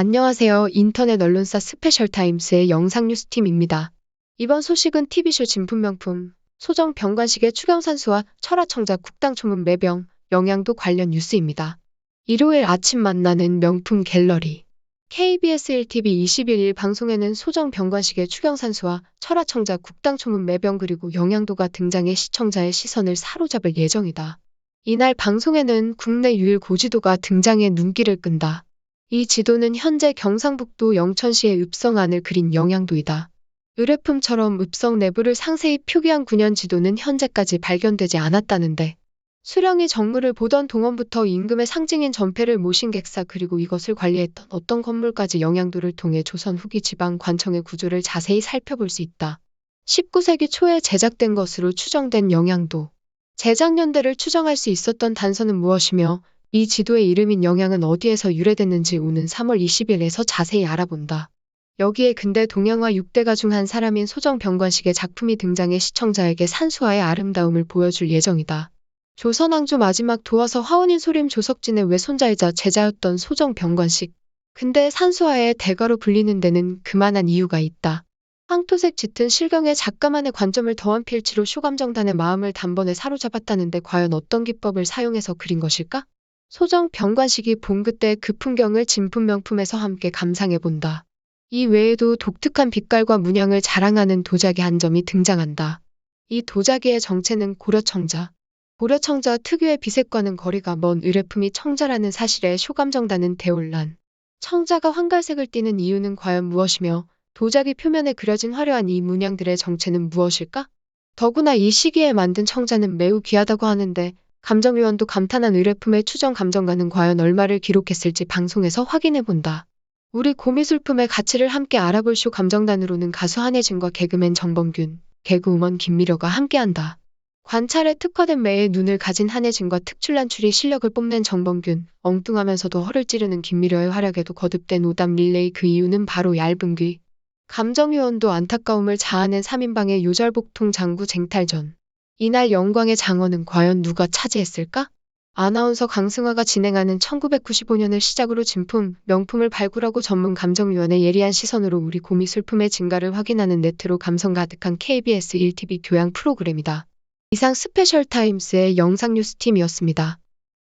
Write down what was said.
안녕하세요. 인터넷 언론사 스페셜타임스의 영상 뉴스팀입니다. 이번 소식은 TV쇼 진품명품, 소정 병관식의 추경산수와 철화청자 국당 초문 매병, 영양도 관련 뉴스입니다. 일요일 아침 만나는 명품 갤러리. KBS 1TV 21일 방송에는 소정 병관식의 추경산수와 철화청자 국당 초문 매병 그리고 영양도가 등장해 시청자의 시선을 사로잡을 예정이다. 이날 방송에는 국내 유일 고지도가 등장해 눈길을 끈다. 이 지도는 현재 경상북도 영천시의 읍성안을 그린 영양도이다. 의뢰품처럼 읍성 내부를 상세히 표기한 9년 지도는 현재까지 발견되지 않았다는데 수령이 정물을 보던 동원부터 임금의 상징인 전패를 모신 객사 그리고 이것을 관리했던 어떤 건물까지 영양도를 통해 조선 후기 지방 관청의 구조를 자세히 살펴볼 수 있다. 19세기 초에 제작된 것으로 추정된 영양도. 제작 연대를 추정할 수 있었던 단서는 무엇이며 이 지도의 이름인 영양은 어디에서 유래됐는지 오는 3월 20일에서 자세히 알아본다. 여기에 근대 동양화 6대가 중 한 사람인 소정 병관식의 작품이 등장해 시청자에게 산수화의 아름다움을 보여줄 예정이다. 조선왕조 마지막 도화서 화원인 소림 조석진의 외손자이자 제자였던 소정 병관식. 근데 산수화의 대가로 불리는 데는 그만한 이유가 있다. 황토색 짙은 실경의 작가만의 관점을 더한 필치로 쇼감정단의 마음을 단번에 사로잡았다는데 과연 어떤 기법을 사용해서 그린 것일까? 소정 병관식이 본 그때 그 풍경을 진품 명품에서 함께 감상해 본다. 이 외에도 독특한 빛깔과 문양을 자랑하는 도자기 한 점이 등장한다. 이 도자기의 정체는 고려청자. 고려청자 특유의 비색과는 거리가 먼 의뢰품이 청자라는 사실에 쇼감정단은 대혼란. 청자가 황갈색을 띠는 이유는 과연 무엇이며 도자기 표면에 그려진 화려한 이 문양들의 정체는 무엇일까? 더구나 이 시기에 만든 청자는 매우 귀하다고 하는데 감정위원도 감탄한 의뢰품의 추정 감정가는 과연 얼마를 기록했을지 방송에서 확인해본다. 우리 고미술품의 가치를 함께 알아볼 쇼 감정단으로는 가수 한혜진과 개그맨 정범균, 개그우먼 김미려가 함께한다. 관찰에 특화된 매의 눈을 가진 한혜진과 특출난 추리 실력을 뽐낸 정범균, 엉뚱하면서도 허를 찌르는 김미려의 활약에도 거듭된 오답 릴레이 그 이유는 바로 얇은 귀. 감정위원도 안타까움을 자아낸 3인방의 요절복통 장구 쟁탈전. 이날 영광의 장원은 과연 누가 차지했을까? 아나운서 강승화가 진행하는 1995년을 시작으로 진품, 명품을 발굴하고 전문 감정위원의 예리한 시선으로 우리 고미술품의 증가를 확인하는 네트로 감성 가득한 KBS 1TV 교양 프로그램이다. 이상 스페셜 타임스의 영상 뉴스팀이었습니다.